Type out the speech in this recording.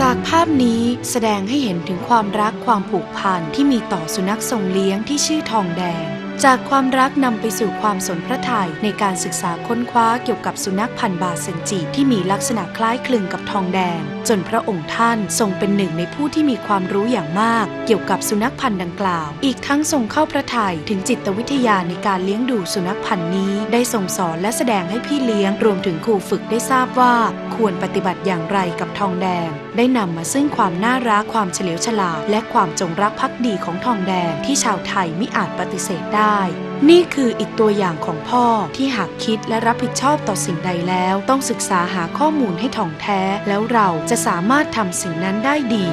จากภาพนี้แสดงให้เห็นถึงความรักความผูกพันที่มีต่อสุนัขทรงเลี้ยงที่ชื่อทองแดงจากความรักนำไปสู่ความสนพระทัยในการศึกษาค้นคว้าเกี่ยวกับสุนัขพันธ์บาเซนจิที่มีลักษณะคล้ายคลึงกับทองแดง จนพระองค์ท่านทรงเป็นหนึ่งในผู้ที่มีความรู้อย่างมาก เกี่ยวกับสุนัขพันธ์ดังกล่าว อีกทั้งทรงเข้าพระทัยถึงจิตวิทยาในการเลี้ยงดูสุนัขพันธ์นี้ ได้ทรงสอนและแสดงให้พี่เลี้ยงรวมถึงครูฝึกได้ทราบว่า ควรปฏิบัติอย่างไรกับทองแดง ได้นำมาซึ่งความน่ารักความเฉลียวฉลาดและความจงรักภักดีของทองแดงที่ชาวไทยมิอาจปฏิเสธได้นี่คืออีกตัวอย่างของพ่อที่หากคิดและรับผิดชอบต่อสิ่งใดแล้ว ต้องศึกษาหาข้อมูลให้ถ่องแท้ แล้วเราจะสามารถทำสิ่งนั้นได้ดี